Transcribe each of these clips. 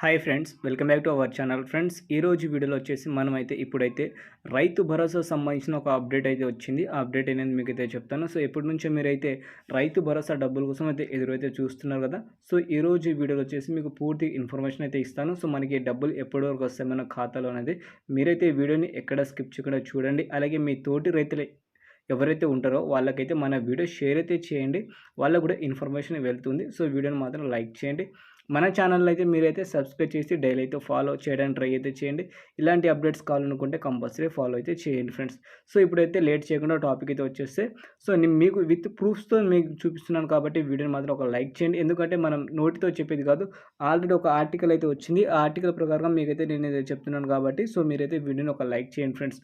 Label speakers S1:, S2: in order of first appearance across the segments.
S1: Hi friends welcome back to our channel friends ఈ రోజు వీడియోలో వచ్చేసి మనమైతే ఇప్పుడైతే రైతు భరోసా సంబంధించిన ఒక అప్డేట్ అయితే వచ్చింది. ఆ అప్డేట్ అనేది మీకు అయితే చెప్తాను. సో ఎప్పటి నుంచో మీరైతే రైతు భరోసా డబ్బుల కోసం అయితే ఎదురైతే చూస్తున్నారు కదా. సో ఈ రోజు వీడియోలో వచ్చేసి మీకు పూర్తి ఇన్ఫర్మేషన్ అయితే ఇస్తాను. సో మనకి డబ్బులు ఎప్పటి వరకు వస్తాయి మన ఖాతాలో అనేది మీరైతే వీడియోని ఎక్కడ స్కిప్ చేయకుండా చూడండి. అలాగే మీ తోటి రైతులే ఎవరైతే ఉంటారో వాళ్ళకైతే మన వీడియో షేర్ అయితే చేయండి. వాళ్ళకు కూడా ఇన్ఫర్మేషన్ వెళ్తుంది. సో వీడియోని మాత్రం లైక్ చేయండి. మన ఛానల్ అయితే మీరైతే సబ్స్క్రైబ్ చేసి డైలీ అయితే ఫాలో చేయడానికి ట్రై అయితే చేయండి. ఇలాంటి అప్డేట్స్ కావాలనుకుంటే కంపల్సరీ ఫాలో అయితే చేయండి ఫ్రెండ్స్. సో ఇప్పుడైతే లేట్ చేయకుండా టాపిక్ అయితే వచ్చేస్తే సో నేను మీకు విత్ ప్రూఫ్స్తో మీకు చూపిస్తున్నాను కాబట్టి వీడియోని మాత్రం ఒక లైక్ చేయండి. ఎందుకంటే మనం నోటితో చెప్పేది కాదు ఆల్రెడీ ఒక ఆర్టికల్ అయితే వచ్చింది. ఆ ఆర్టికల్ ప్రకారం మీకైతే నేను చెప్తున్నాను కాబట్టి సో మీరైతే వీడియోని ఒక లైక్ చేయండి ఫ్రెండ్స్.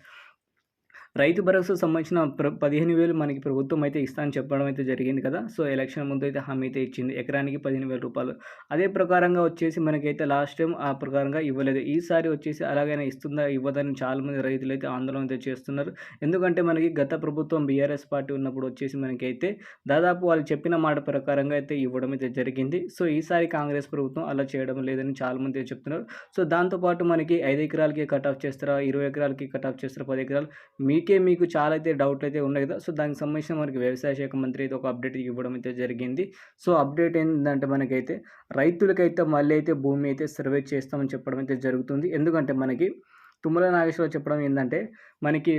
S1: రైతు భరోసా సంబంధించిన ప్ర పదిహేను వేలు మనకి ప్రభుత్వం అయితే ఇస్తా అని చెప్పడం అయితే జరిగింది కదా. సో ఎలక్షన్ ముందు అయితే హామీ అయితే ఇచ్చింది. ఎకరానికి పదిహేను వేల రూపాయలు. అదే ప్రకారంగా వచ్చేసి మనకైతే లాస్ట్ టైం ఆ ప్రకారంగా ఇవ్వలేదు. ఈసారి వచ్చేసి అలాగైనా ఇస్తుందా ఇవ్వదని చాలామంది రైతులు అయితే ఆందోళన అయితే చేస్తున్నారు. ఎందుకంటే మనకి గత ప్రభుత్వం బీఆర్ఎస్ పార్టీ ఉన్నప్పుడు వచ్చేసి మనకైతే దాదాపు వాళ్ళు చెప్పిన మాట ప్రకారంగా అయితే ఇవ్వడం అయితే జరిగింది. సో ఈసారి కాంగ్రెస్ ప్రభుత్వం అలా చేయడం లేదని చాలామంది చెప్తున్నారు. సో దాంతోపాటు మనకి ఐదు ఎకరాలకి కట్ ఆఫ్ చేస్తారా ఇరవై ఎకరాలకి కట్ ఆఫ్ చేస్తారా పది ఎకరాలు? మీ మీకే మీకు చాలా అయితే డౌట్ అయితే ఉన్నాయి కదా. సో దానికి సంబంధించిన మనకి వ్యవసాయ శాఖ మంత్రి అయితే ఒక అప్డేట్ ఇవ్వడం అయితే జరిగింది. సో అప్డేట్ ఏంటంటే మనకైతే రైతులకైతే మళ్ళీ అయితే భూమి అయితే సర్వే చేస్తామని చెప్పడం అయితే జరుగుతుంది. ఎందుకంటే మనకి తుమ్మల నాగేశ్వరరావు చెప్పడం ఏంటంటే మనకి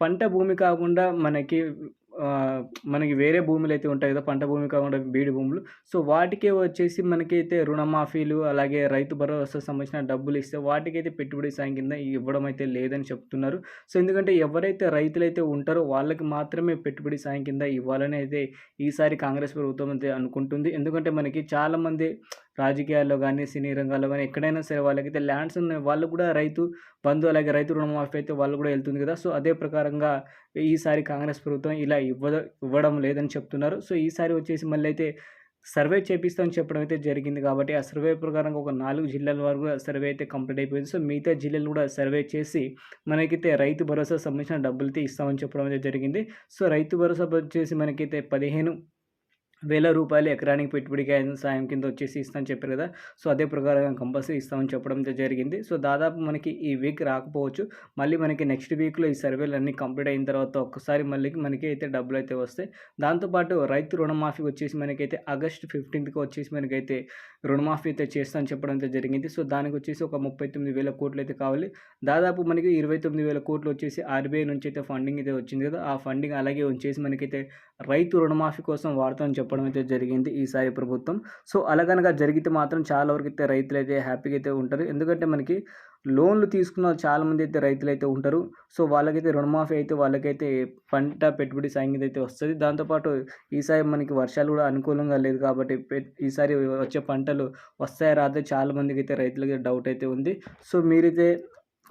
S1: పంట భూమి కాకుండా మనకి మనకి వేరే భూములు అయితే ఉంటాయి కదా పంట భూమి కాకుండా బీడి భూములు. సో వాటికే వచ్చేసి మనకైతే రుణమాఫీలు అలాగే రైతు భరోసా సంబంధించిన డబ్బులు ఇస్తే వాటికైతే పెట్టుబడి సాయం కింద ఇవ్వడం అయితే లేదని చెప్తున్నారు. సో ఎందుకంటే ఎవరైతే రైతులైతే ఉంటారో వాళ్ళకి మాత్రమే పెట్టుబడి సాయం కింద ఇవ్వాలని అయితే ఈసారి కాంగ్రెస్ ప్రభుత్వం అయితే అనుకుంటుంది. ఎందుకంటే మనకి చాలామంది రాజకీయాల్లో కానీ సినీ రంగాల్లో కానీ ఎక్కడైనా సరే వాళ్ళకైతే ల్యాండ్స్ ఉన్నాయి. వాళ్ళు కూడా రైతు బంధు అలాగే రైతు రుణమాఫీ అయితే వాళ్ళు కూడా వెళ్తుంది కదా. సో అదే ప్రకారంగా ఈసారి కాంగ్రెస్ ప్రభుత్వం ఇలా ఇవ్వ ఇవ్వడం లేదని చెప్తున్నారు. సో ఈసారి వచ్చేసి మళ్ళీ అయితే సర్వే చేపిస్తామని చెప్పడం అయితే జరిగింది కాబట్టి ఆ సర్వే ప్రకారం ఒక నాలుగు జిల్లాల వరకు సర్వే అయితే కంప్లీట్ అయిపోయింది. సో మిగతా జిల్లాలు కూడా సర్వే చేసి మనకైతే రైతు భరోసా సంబంధించిన డబ్బులు అయితే ఇస్తామని చెప్పడం అయితే జరిగింది. సో రైతు భరోసా వచ్చేసి మనకైతే పదిహేను వేల రూపాయలు ఎకరానికి పెట్టుబడికి సాయం కింద వచ్చేసి ఇస్తామని చెప్పారు కదా. సో అదే ప్రకారం కంపల్సరీ ఇస్తామని చెప్పడం జరిగింది. సో దాదాపు మనకి ఈ వీక్ రాకపోవచ్చు. మళ్ళీ మనకి నెక్స్ట్ వీక్లో ఈ సర్వేలు అన్నీ కంప్లీట్ అయిన తర్వాత ఒక్కసారి మళ్ళీ మనకి అయితే డబ్బులు అయితే వస్తాయి. దాంతోపాటు రైతు రుణమాఫీ వచ్చేసి మనకైతే ఆగస్ట్ ఫిఫ్టీన్త్కి వచ్చేసి మనకైతే రుణమాఫీ అయితే చేస్తామని చెప్పడం అయితే జరిగింది. సో దానికి వచ్చేసి ఒక ముప్పై తొమ్మిది వేల కోట్లు అయితే కావాలి. దాదాపు మనకి ఇరవై తొమ్మిది వేల కోట్లు వచ్చేసి ఆర్బీఐ నుంచి అయితే ఫండింగ్ అయితే వచ్చింది కదా. ఆ ఫండింగ్ అలాగే వచ్చేసి మనకైతే రైతు రుణమాఫీ కోసం వాడతామని చెప్పడం అయితే జరిగింది ఈసారి ప్రభుత్వం. సో అలాగనగా జరిగితే మాత్రం చాలా వరకు అయితే రైతులు అయితే హ్యాపీగా అయితే ఉంటారు. ఎందుకంటే మనకి లోన్లు తీసుకున్న చాలామంది అయితే రైతులు అయితే ఉంటారు. సో వాళ్ళకైతే రుణమాఫీ అయితే వాళ్ళకైతే పంట పెట్టుబడి సాయం అయితే వస్తుంది. దాంతోపాటు ఈసారి మనకి వర్షాలు కూడా అనుకూలంగా లేదు కాబట్టి ఈసారి వచ్చే పంటలు వస్తాయా రాదే చాలామందికి అయితే రైతులకి డౌట్ అయితే ఉంది. సో మీరైతే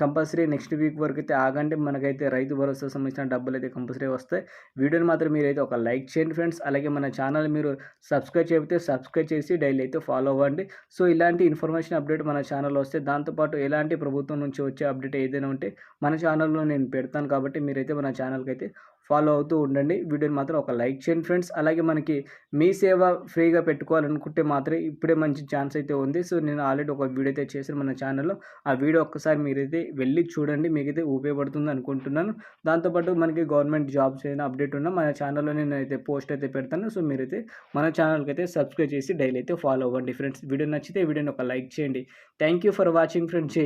S1: కంపల్సరీ నెక్స్ట్ వీక్ వరకు అయితే ఆగండి. మనకైతే రైతు భరోసా సంబంధించిన డబ్బులు అయితే కంపల్సరీ వస్తాయి. వీడియోని మాత్రం మీరైతే ఒక లైక్ చేయండి ఫ్రెండ్స్. అలాగే మన ఛానల్ మీరు సబ్స్క్రైబ్ చేయకపోతే సబ్స్క్రైబ్ చేసి డైలీ అయితే ఫాలో అవ్వండి. సో ఇలాంటి ఇన్ఫర్మేషన్ అప్డేట్ మన ఛానల్లో వస్తే దాంతోపాటు ఎలాంటి ప్రభుత్వం నుంచి వచ్చే అప్డేట్ ఏదైనా ఉంటే మన ఛానల్లో నేను పెడతాను కాబట్టి మీరైతే మన ఛానల్కి అయితే ఫాలో అవుతూ ఉండండి. వీడియోని మాత్రం ఒక లైక్ చేయండి ఫ్రెండ్స్. అలాగే మనకి మీ సేవ ఫ్రీగా పెట్టుకోవాలనుకుంటే మాత్రం ఇప్పుడే మంచి ఛాన్స్ అయితే ఉంది. సో నేను ఆల్రెడీ ఒక వీడియో అయితే చేశాను మన ఛానల్లో. ఆ వీడియో ఒక్కసారి మీరైతే వెళ్ళి చూడండి. మీకైతే ఉపయోగపడుతుంది అనుకుంటున్నాను. దాంతోపాటు మనకి గవర్నమెంట్ జాబ్స్ ఏదైనా అప్డేట్ ఉన్నా మన ఛానల్లో నేను అయితే పోస్ట్ అయితే పెడతాను. సో మీరైతే మన ఛానల్కి అయితే సబ్స్క్రైబ్ చేసి డైలీ అయితే ఫాలో అవ్వండి ఫ్రెండ్స్. వీడియో నచ్చితే వీడియోని ఒక లైక్ చేయండి. Thank you for watching friends.